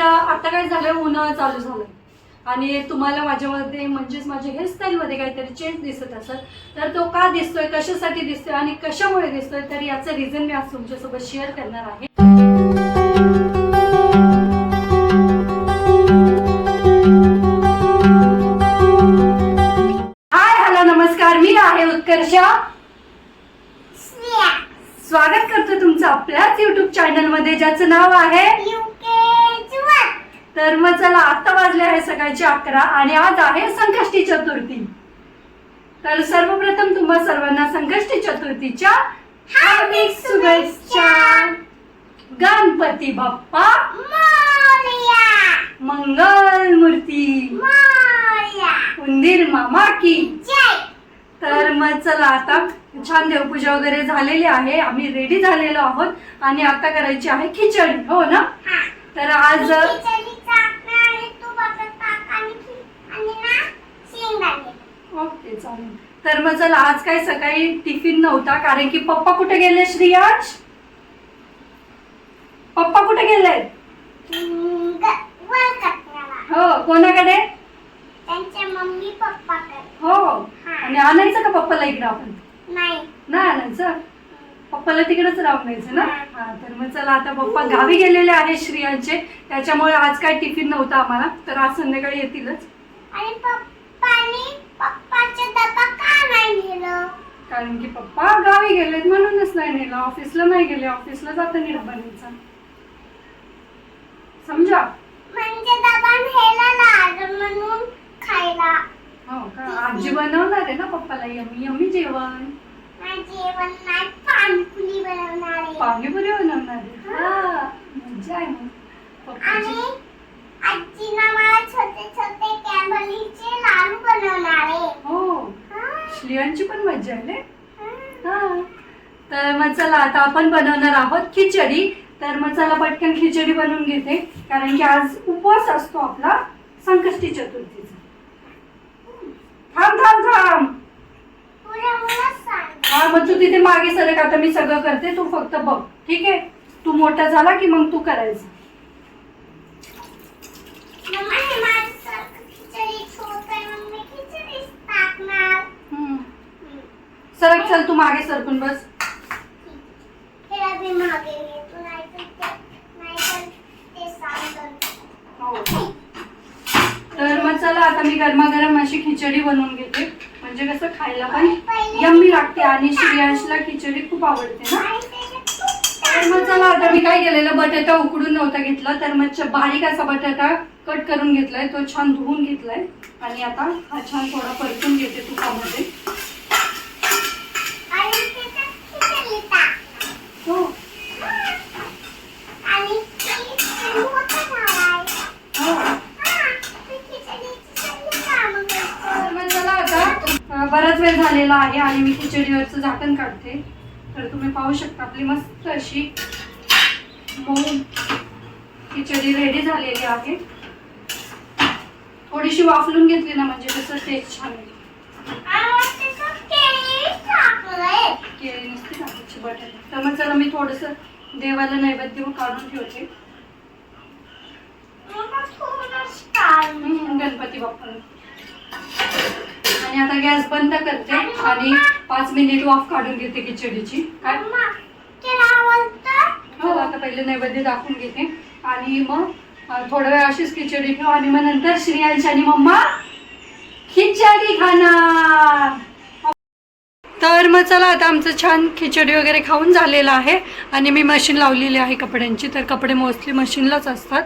आता काय झालंय उन्हाळा चालू झालंय. आणि तुम्हाला माझ्यामध्ये म्हणजेच माझ्या हेअरस्टाईलमध्ये काहीतरी चेंज दिसत असेल तर तो का दिसतोय कशासाठी दिसतोय आणि कशामुळे दिसतोय तर याचं रिझन मी आज तुमच्यासोबत शेअर करणार आहे. हाय हॅलो नमस्कार. मी आहे उत्कर्षा. स्वागत करतो तुमचं आपल्याच युट्यूब चॅनलमध्ये ज्याचं नाव आहे तर मग चला आता वाजले आहे सकाळचे अकरा आणि आज आहे संकष्टी चतुर्थी. तर सर्वप्रथम तुम्हा सर्वांना संकष्टी चतुर्थीच्या हार्दिक शुभेच्छा. गणपती बाप्पा. मंगल मूर्ती. उंदीर मामा की तर मग चला आता छान देवपूजा वगैरे झालेली आहे. आम्ही रेडी झालेलो आहोत आणि आता करायची आहे खिचडी हो ना? तर आज ओके चालेल. तर मग चला आज काय सकाळी टिफिन नव्हता कारण की पप्पा कुठे गेले श्रीयाज पप्पा कुठे गेले? हो कोणाकडे? त्यांच्या मम्मी पप्पाकडे. हो. आणि आणायचं का पप्पाला इकडे आपण? नाही. नाही आणायचं? पप्पाला तिकडेच राहून द्यायचं ना? हा तर मग चला आता पप्पा गावी गेलेले आहे श्रियांचे. त्याच्यामुळे आज काय टिफिन नव्हता आम्हाला. तर आज संध्याकाळी येतीलच. आणि पप्पानी पप्पाचा डबा का नाही नेलं? कारण की पप्पा गावी गेलेत म्हणूनच नाही नेला. ऑफिसला नाही गेले. ऑफिसला जाताना डबा न्यायचा समजा म्हणजे डबा न्यायला लागलं म्हणून खायला. हो का? आजी बनवणार आहे ना पप्पाला? यमी यमी जेवण. पाणीपुरी बनवणार आहे पाणीपुरी बनवणार आहे हा मज्जा आहे मग. आणि पप्पाची आजीना मला छोटे छोटे कॅम्बलीचे लाडू बनवणार आहे. श्रियांची पण मज्जा आहे. तर मग चला आता आपण बनवणार आहोत खिचडी. तर मग चला पटकन खिचडी बनवून घेते. कारण की आज उपवास असतो आपला संकष्टी चतुर्थीचा. थांब थांब थांब. हा मग तू तिथे मागे सरक. आता मी सगळं करते तू फक्त बघ. ठीक आहे? तू मोठा झाला की मग तू करायचं. सरक चल तू मागे सरकून बस. हो. तर मग चला आता मी गरमागरम अशी खिचडी बनवून घेते. म्हणजे कसं खायला पण यम्मी लागते आणि श्रियांशला खिचडी खूप आवडते. ना तर मग चला आता मी काय केलेलं बटाटा उकडून नव्हता घेतला तर मग बारीक असा बटाटा कट करून घेतलाय तो छान धुवून घेतलाय. आणि आता हा छान थोडा परतून घेते तुपामध्ये आणि त्याच्यात खिचडी टाक हो आणि ती मोठं झालाय हो हा, ती खिचडीची सगळी कामं करतो. तर मग चला आता अं, बराच वेळ झालेला आहे आणि मी खिचडीवरचं झाकण काढते. तर तुम्ही पाहू शकता आपली मस्त अशी मऊ खिचडी रेडी झालेली आहे. थोडीशी वाफलून घेतली ना म्हणजे कसं टेस्ट छान येईल. केळी नसते टाकायची बटाटे. तर मग चला मी थोडंसं देवाला नैवेद्य काढून ठेवते. गणपती बाप्पाला. आणि आता गॅस बंद करते आणि पाच मिनिट वाफ काढून घेते खिचडीची. काय? हो आता पहिले नैवेद्य दाखवून घेते. आणि मग थोडा वेळ अशीच खिचडी ठेव आणि मग नंतर श्रियांश आणि मम्मा खिचडी खाणार. तर मग चला आता आमचं छान खिचडी वगैरे खाऊन झालेलं आहे. आणि मी मशीन लावलेली आहे कपड्यांची. तर कपडे मोस्टली मशीनलाच असतात.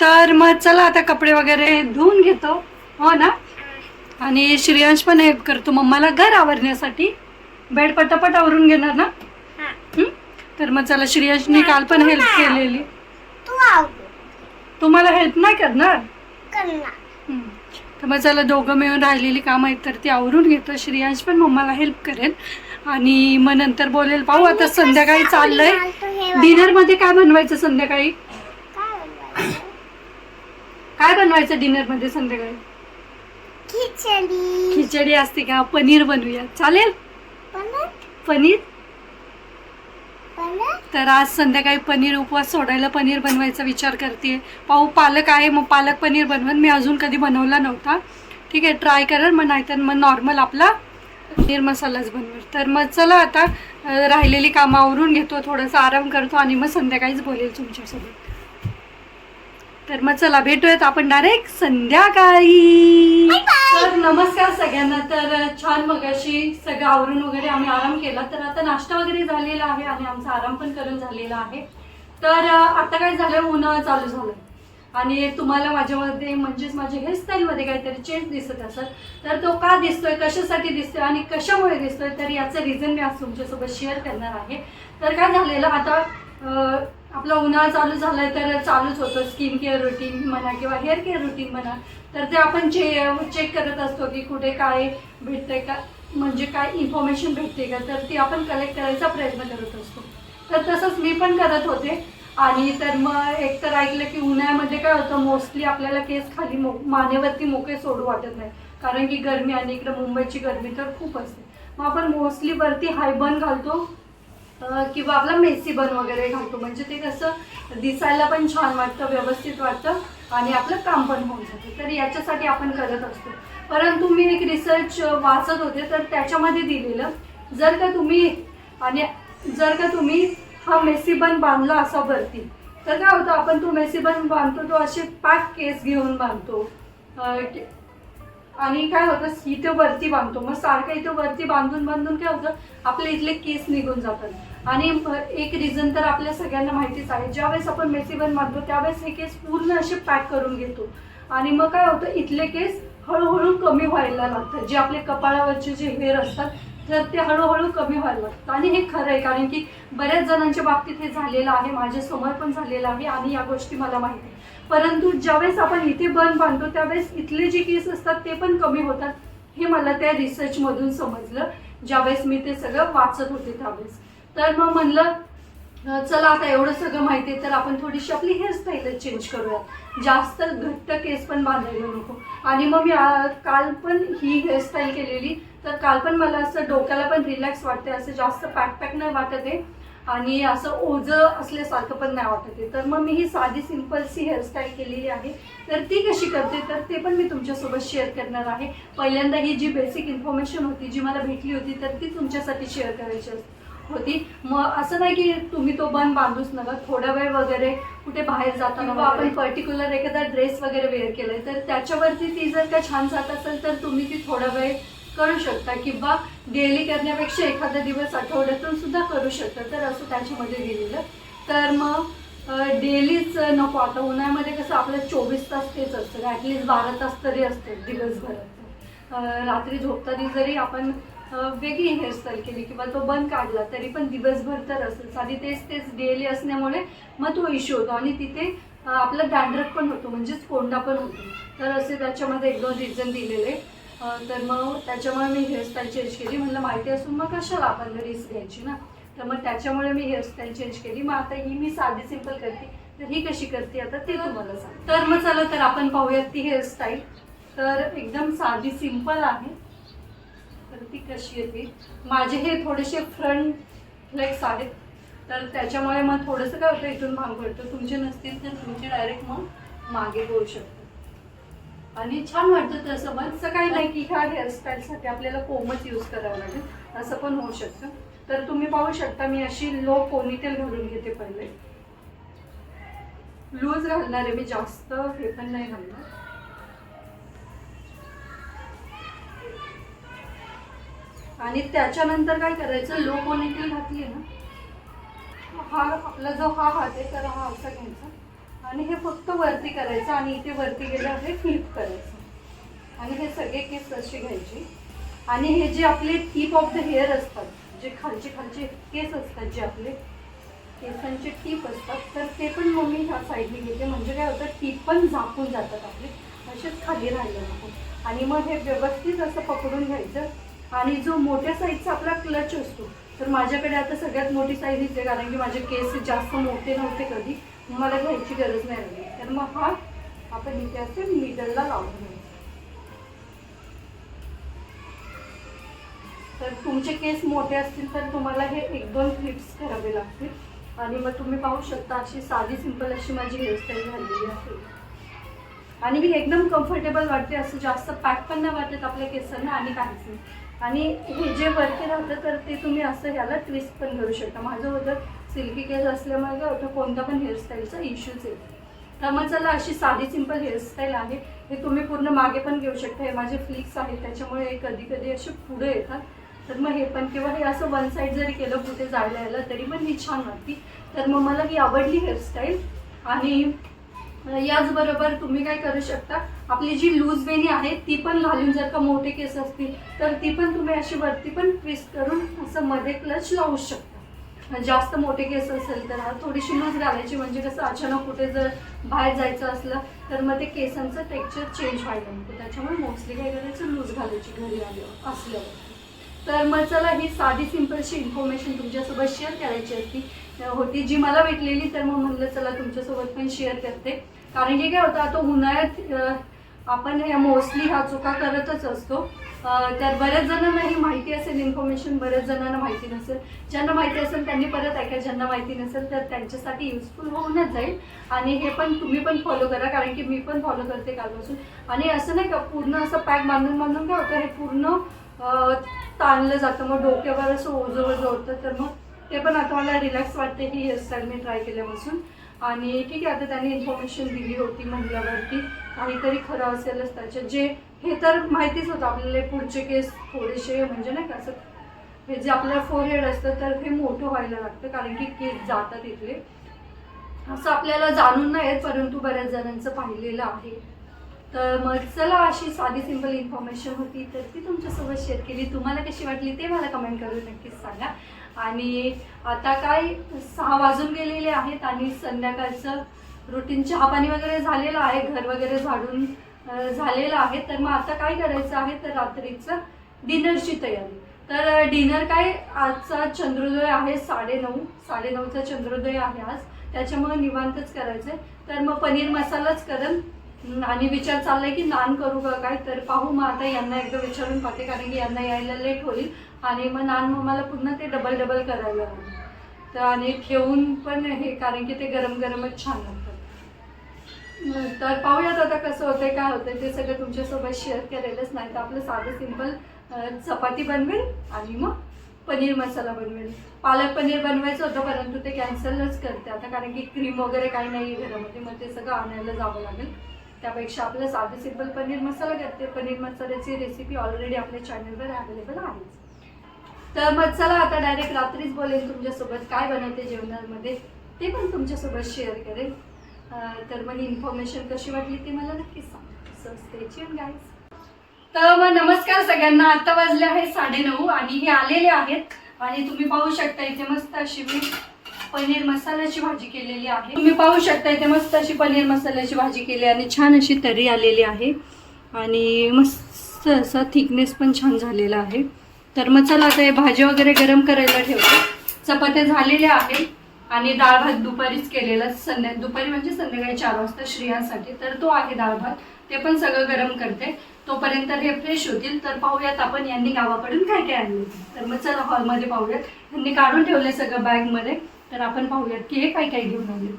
तर मग चला आता कपडे वगैरे धुवून घेतो. हो ना? आणि श्रियांश पण हेल्प करतो. मम्माला घर आवरण्यासाठी. बेड पटापट आवरून घेणार ना? हा. तर मग चला श्रियांशने काल पण हेल्प केलेली. तू तुम्हाला हेल्प नाही करणार? करणार. तर मग चला दोघं मिळून राहिलेली कामं आहेत तर ती आवरून घेतो. श्रियांश पण मम्माला हेल्प करेल. आणि मग नंतर बोलेल पाहू आता संध्याकाळी चाललंय. डिनरमध्ये काय बनवायचं संध्याकाळी? काय बनवायचं? डिनरमध्ये संध्याकाळी? खिचडी. खिचडी असते का? पनीर बनवूया. चालेल? पनीर? तर आज संध्याकाळी पनीर उपवास सोडायला पनीर बनवायचा विचार करते. पाहू पालक आहे मग पालक पनीर बनवून. मी अजून कधी बनवला नव्हता. ठीक आहे ट्राय करेल. मग नाहीतर मग नॉर्मल आपला पनीर मसालाच बनवेल. तर मग चला आता राहिलेली कामं आवरून घेतो. थोडासा आराम करतो आणि मग संध्याकाळीच बोलेल तुमच्यासोबत. तर मग चला भेटूयात आपण डायरेक्ट संध्याकाळी. तर नमस्कार सगळ्यांना. तर छान मगाशी सगळं आवरून वगैरे आम्ही आराम केला. तर आता नाश्ता वगैरे झालेला आहे आणि आमचा आराम पण करून झालेला आहे. तर आता काय झालं उन्हाळा चालू झालं आणि तुम्हाला माझ्यामध्ये म्हणजेच माझ्या हेअरस्टाईलमध्ये काहीतरी चेंज दिसत असत तर तो का दिसतोय? कशासाठी दिसतोय? आणि कशामुळे दिसतोय? तर याचं रिझन मी आज तुमच्यासोबत शेअर करणार आहे. तर काय झालेलं? आता आपला उन्हाळा चालू झालाय तर चालूच होतं. स्किन केअर रुटीन म्हणा किंवा हेअर केअर रुटीन म्हणा. तर ते आपण चे चेक करत असतो की कुठे काय भेटतंय का म्हणजे काय इन्फॉर्मेशन भेटते का? तर ती आपण कलेक्ट करायचा प्रयत्न करत असतो. तर तसंच मी पण करत होते. आणि तर मग एक तर ऐकलं की उन्हाळ्यामध्ये काय होतं मोस्टली आपल्याला केस खाली मो मानेवरती मोकळे सोडू वाटत नाही. कारण की गरमी आणि इकडं मुंबईची गरमी तर खूप असते. मग आपण मोस्टली वरती हायबन घालतो. किंवा आपला मेसी बन वगैरे घालतो. म्हणजे ते कसं दिसायला पण छान वाटतं व्यवस्थित वाटतं आणि आपलं काम पण होऊन जातं. तर याच्यासाठी आपण करत असतो. परंतु मी एक रिसर्च वाचत होते तर त्याच्यामध्ये दिलेलं जर का तुम्ही आणि जर का तुम्ही हा मेसी बन बांधला असा वरती तर काय होतं आपण तो मेसी बन बांधतो तो असे पॅक केस घेऊन बांधतो. आणि काय होतं इथं वरती बांधतो. मग सारखं इथं वरती बांधून बांधून काय होतं आपले इथले केस निघून जातात. आणि एक रिझन तर आपल्या सगळ्यांना माहितीच आहे. ज्यावेळेस आपण मेसीबन बांधतो त्यावेळेस हे केस पूर्ण असे पॅक करून घेतो. आणि मग काय होतं इथले केस हळूहळू कमी व्हायला लागतात. जे आपले कपाळावरचे जे हेअर असतात तर ते हळूहळू कमी व्हायला लागतात. आणि हे खरं आहे कारण की बऱ्याच जणांच्या बाबतीत हे झालेलं आहे माझ्यासमोर पण झालेलं आहे आणि या गोष्टी मला माहिती आहे परंतु ज्यावेळेस आपण इथे बर्न बांधतो त्यावेळेस इथले जे केस असतात ते पण कमी होतात. हे मला त्या रिसर्चमधून समजलं. ज्यावेळेस मी ते सगळं वाचत होते त्यावेळेस. तर मग म्हणलं चला आता एवढं सगळं माहिती आहे तर आपण थोडीशी आपली हेअरस्टाईलच चेंज करूया जास्त घट्ट केस पण बांधायला नको. आणि मग मी काल पण ही हेअरस्टाईल केलेली. तर काल पण मला असं डोक्याला पण रिलॅक्स वाटते असं जास्त पॅक पॅक नाही वाटत आहे. आणि असं ओझं असल्यासारखं पण नाही वाटत आहे. तर मग मी ही साधी सिंपलसी हेअरस्टाईल केलेली आहे. तर ती कशी करते? तर ते पण मी तुमच्यासोबत शेअर करणार आहे. पहिल्यांदा ही जी बेसिक इन्फॉर्मेशन होती जी मला भेटली होती तर ती तुमच्यासाठी शेअर करायची असते होती. मग असं नाही की तुम्ही तो बन बांधूच नका. थोडा वेळ वगैरे कुठे बाहेर जाताना आपण पर्टिक्युलर एखादा ड्रेस वगैरे वेअर केलाय तर त्याच्यावरती ती जर का छान जात असेल तर तुम्ही ती थोडा वेळ करू शकता. किंवा डेली करण्यापेक्षा एखादा दिवस आठवड्यातून सुद्धा करू शकतं. तर असं त्याच्यामध्ये दिलेलं तर मग डेलीच नको. आता उन्हाळ्यामध्ये कसं आपलं चोवीस तास तेच असतं. ॲटलीस्ट बारा तास तरी असतं दिवसभरात. रात्री झोपताना जरी आपण वेगळी हेअरस्टाईल केली किंवा तो बंद काढला तरी पण दिवसभर तर असेल आणि तेच तेच डेली असल्यामुळे मग तो इश्यू होतो. आणि तिथे आपला दांडरक पण होतो. म्हणजेच कोंडा पण होतो. तर असे त्याच्यामध्ये एक दोन रिझन दिलेले. तर मग त्याच्यामुळे मी हेअरस्टाईल चेंज केली. म्हणलं माहिती असून मग कशाला आपण रिस्क घ्यायची ना? तर मग त्याच्यामुळे मी हेअरस्टाईल चेंज केली. मग आता ही मी साधी सिंपल करते. तर ही कशी करते आता ते तुम्हाला सांग तर मग चला तर आपण पाहूयात ती हेअरस्टाईल तर एकदम साधी सिंपल आहे. तर ती कशी येते माझे हे थोडेसे फ्रंट फ्लेक्स आहेत. तर त्याच्यामुळे मग थोडंसं काय होतं इथून भांग पडतं. तुमचे नसतील तर तुमचे डायरेक्ट मग मागे बोलू शकतो आणि छान वाटतं तसं पण सकाळी काही नाही की ह्या हेअरस्टाईलसाठी आपल्याला कोमच यूज करावं लागेल. असं पण होऊ शकतं. तर तुम्ही पाहू शकता मी अशी लो पोनीटेल घालून घेते पहिले. लूज घालणार आहे मी जास्त हे पण नाही घालणार. आणि त्याच्यानंतर काय करायचं लो पोनीटेल घातली ना हा आपला जो हा हात आहे तर हा असा घ्यायचा. आणि हे फक्त वरती करायचं आणि इथे वरती गेल्यावर हे फ्लिप करायचं. आणि हे सगळे केस असे घ्यायचे. आणि हे जे आपले टीप ऑफ द हेअर असतात जे खालचे खालचे केस असतात जे आपले केसांचे टीप असतात तर ते पण मग मी ह्या साईडने घेते. म्हणजे काय होतं टीप पण झाकून जातात आपले. असेच खाली राहिले नको आणि मग हे व्यवस्थित असं पकडून घ्यायचं. आणि जो मोठ्या साईजचा आपला क्लच असतो तर माझ्याकडे आता सगळ्यात मोठी साईज आहे कारण की माझे केस जास्त मोठे नव्हते कधी मला घ्यायची गरज नाही लागली तर मग हा आपण इथे असे मिडलला लावून घ्यायचा तर तुमचे केस मोठे असतील तर तुम्हाला हे एक दोन क्लिप्स करावे लागतील. आणि मग तुम्ही पाहू शकता अशी साधी सिंपल अशी माझी हेअरस्टाईल झालेली आहे. आणि मी एकदम कम्फर्टेबल वाटते असं जास्त पॅक पण नाही वाटत आपल्या केसांना आणि काहीच नाही. आणि हे जे वरती राहतं तर ते तुम्ही असं ह्याला ट्विस्ट पण करू शकता. माझं होतं सिल्की केस असल्यामुळे काय होतं कोणता पण हेअरस्टाईलचा इश्यूच येतो. त्यामुळे चला अशी साधी सिंपल हेअरस्टाईल आहे. हे तुम्ही पूर्ण मागे पण घेऊ शकता. हे माझे फ्लिक्स आहेत त्याच्यामुळे हे कधी कधी असे पुढे येतात. तर मग हे पण किंवा हे असं वन साईड जरी केलं कुठे जायला यायला तरी पण ही छान वाटती. तर मग मला ही आवडली हेअरस्टाईल. आणि याचबरोबर तुम्ही काय करू शकता आपली जी लूज बेनी आहे ती पण घालून जर का मोठे केस असतील तर ती पण तुम्ही अशी वरती पण ट्विस्ट करून असं मध्ये क्लच लावू शकता. जास्त मोठे केस असेल तर हा थोडीशी लूज घालायची म्हणजे कसं अचानक कुठे जर बाहेर जायचं असलं तर मग ते केसांचं टेक्स्चर चेंज व्हायला नको. त्याच्यामुळे मोस्टली काय करायचं लूज घालायची घरी आली असल्यावर. तर मग चला ही साधी सिम्पलशी इन्फॉर्मेशन तुमच्यासोबत शेअर करायची असती. होती जी मला भेटलेली तर मग म्हणलं चला तुमच्यासोबत पण शेअर करते. कारण की काय होतं आता उन्हाळ्यात आपण ह्या मोस्टली ह्या चुका करतच असतो. तर बऱ्याच जणांना ही माहिती असेल इन्फॉर्मेशन बऱ्याच जणांना माहिती नसेल. ज्यांना माहिती असेल त्यांनी परत ऐका ज्यांना माहिती नसेल तर त्यांच्यासाठी युजफुल होऊनच जाईल. आणि हे पण तुम्ही पण फॉलो करा कारण की मी पण फॉलो करते कालपासून. आणि असं नाही का पूर्ण असं पॅक बांधून बांधून काय होतं हे पूर्ण ताणलं जातं. मग डोक्यावर असं ओझं ओझं होतं. तर मग ते पण आता मला रिलॅक्स वाटते की हेअरस्टाईल मी ट्राय केल्यापासून. आणि ठीक आहे आता त्यांनी इन्फॉर्मेशन दिली होती म्हटल्यावरती काहीतरी खरं असेलच त्याच्यात जे हे तर माहितीच होतं आपल्याला पुढचे केस थोडेसे म्हणजे नाही का असं हे जे आपलं फोरहेड असतं तर हे मोठं व्हायला लागतं कारण की केस जातात इथले. असं आपल्याला जाणून नाही येत परंतु बऱ्याच जणांचं पाहिलेलं आहे. तर मग चला अशी साधी सिंपल इन्फॉर्मेशन होती. तर ती तुमच्यासोबत शेअर केली. तुम्हाला कशी वाटली ते मला कमेंट करून नक्कीच सांगा. आणि आता काय सहा वाजून गेलेले आहेत आणि संध्याकाळचं रुटीन चहापाणी वगैरे झालेलं आहे. घर वगैरे झाडून झालेलं आहे. तर मग आता काय करायचं आहे? तर रात्रीचं डिनरची तयारी. तर डिनर काय आजचा चंद्रोदय आहे. साडेनऊ साडेनऊचा चंद्रोदय आहे आज. त्याच्यामुळे निवांतच करायचं आहे तर मग पनीर मसालाच करेन आणि विचार चाललाय की नान करू का काय? तर पाहू मग आता यांना एकदा विचारून पाहते कारण की यांना यायला लेट होईल. आणि मग नान मग मला पुन्हा ते डबल डबल करायला लागेल. तर आणि ठेवून पण हे कारण की ते गरम गरमच छान लागतात. हम्म, तर पाहूयात आता कसं होतंय काय होतंय. ते सगळं तुमच्यासोबत शेअर करेलच नाही. तर आपलं साधं सिंपल चपाती बनवेल आणि मग पनीर मसाला बनवेल. पालक पनीर बनवायचं होतं परंतु ते कॅन्सलच करते. आता कारण की क्रीम वगैरे काही नाही आहे घरामध्ये मग ते सगळं आणायला जावं लागेल. त्यापेक्षा आपलं साधं सिंपल पनीर मसाला करते पनीर मसाल्याची रेसिपी ऑलरेडी आपल्या चॅनलवर अवेलेबल आहेच. तर मग चला आता डायरेक्ट रात्रीच बोलेन तुमच्यासोबत काय बनवते जेवणामध्ये ते पण तुमच्यासोबत शेअर करेन. तर मग इन्फॉर्मेशन कशी वाटली ती मला नक्कीच सांग. तर मग नमस्कार सगळ्यांना. आता वाजले आहे साडेनऊ आणि हे आलेले आहेत. आणि तुम्ही पाहू शकता इथे मस्त अशी मी पनीर मसाल्याची भाजी केलेली आहे. तुम्ही पाहू शकता इथे मस्त अशी पनीर मसाल्याची भाजी केली आणि छान अशी तरी आलेली आहे. आणि मस्त असा थिकनेस पण छान झालेला आहे. तर मग चला आता हे भाजी वगैरे गरम करायला ठेवतो. चपात्या झालेल्या आहेत. आणि डाळ भात दुपारीच केलेला संध्या दुपारी म्हणजे संध्याकाळी चार वाजता श्रियांसाठी. तर तो आहे डाळ भात. ते पण सगळं गरम करते. तोपर्यंत हे फ्रेश होतील. तर पाहूयात आपण यांनी गावाकडून काय काय आणले. तर मग चला हॉलमध्ये पाहूयात. यांनी काढून ठेवले सगळं बॅगमध्ये तर आपण पाहूयात की हे काय काय घेऊन आले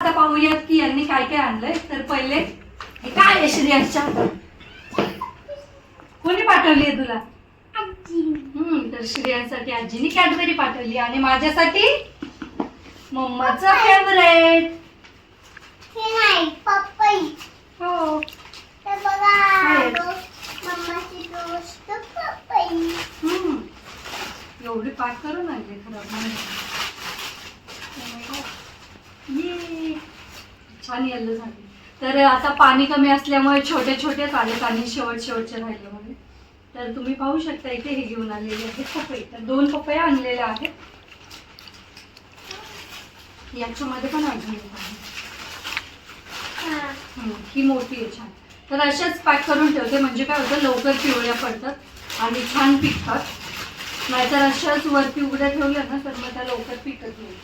आता पाहूयात की यांनी काय काय आणलंय. तर पहिले हे काय आहे श्रेयांच्या हातात कोणी पाठवली आहे तुला? हम्म तर श्रेयांसाठी आजीने कॅडबरी पाठवली आणि माझ्यासाठी मम्माचं फेवरेट. हे नाही पपई हो तर बघा काय? दोस्त- मम्माची दोस्त पपई हम्म एवढी पाठ करून आणली खराब नाही छान येल्लो झाली. तर आता पाणी कमी असल्यामुळे छोटे छोटेच आले पाणी शेवट शेवटचे राहिले तर तुम्ही पाहू शकता इथे हे घेऊन आलेले आहेत पपई. तर दोन पपया आणलेल्या आहेत. याच्यामध्ये पण अजून ही मोठी आहे छान. तर अशाच पॅक करून ठेवते म्हणजे काय होतं लवकर पिवळ्या पडतात आणि छान पिकतात. नाहीतर अशाच वरती उघड्या ठेवल्या ना तर मग त्या लवकर पिकत नाही.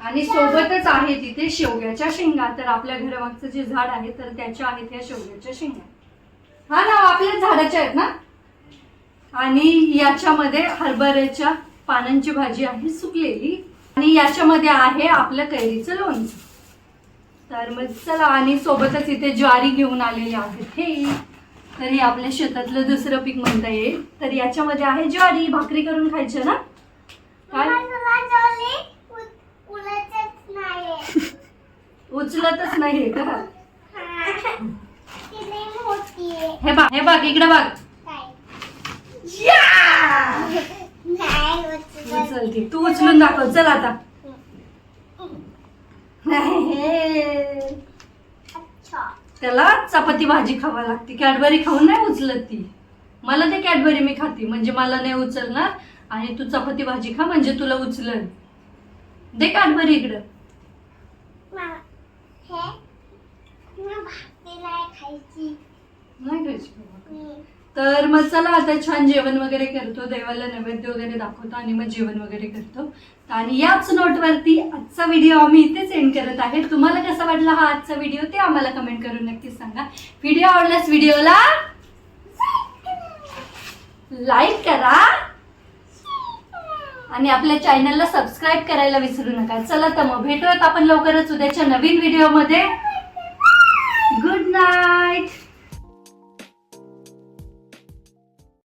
आणि सोबतच आहे तिथे शेवग्याच्या शेंगा. तर आपल्या घरामागचं जे झाड आहे तर त्याच्या आहेत या शेवग्याच्या शेंगा. हा ना आपल्या झाडाच्या आहेत ना? आणि याच्यामध्ये हरभऱ्याच्या पानांची भाजी आहे सुकलेली. आणि याच्यामध्ये आहे आपलं कैरीचं लोणचं. तर मग चला आणि सोबतच इथे ज्वारी घेऊन आलेले आहेत हे तर हे आपल्या शेतातलं दुसरं पीक म्हणता येईल. तर याच्यामध्ये आहे ज्वारी भाकरी करून खायचं ना? काय. उचलतच नाही का? हा. हे बघ हे बघ इकडे बघ. उचलत. उचलते. तू उचलून दाखव. चल आता. त्याला चपाती भाजी खावा लागते. कॅडबरी खाऊन नाही उचलत ती. मला ते कॅडबरी मी खाते. म्हणजे मला नाही उचलणार आणि तू चपाती भाजी खा म्हणजे तुला उचलल दे कॅडबरी इकडं. नाही खायची. तर मग चला आता छान जेवण वगैरे करतो. देवाला नैवेद्य वगैरे दाखवतो आणि मग जेवण वगैरे करतो. आणि याच नोटवरती आजचा व्हिडिओ आम्ही इथेच एंड करत आहे. तुम्हाला कसा वाटला हा आजचा व्हिडिओ ते आम्हाला कमेंट करून नक्कीच सांगा. व्हिडिओ आवडल्यास व्हिडिओला लाईक करा. आणि आपल्या चॅनलला सबस्क्राईब करायला विसरू नका. चला तर मग भेटूयात आपण लवकरच उद्याच्या नवीन व्हिडिओमध्ये गुड नाईट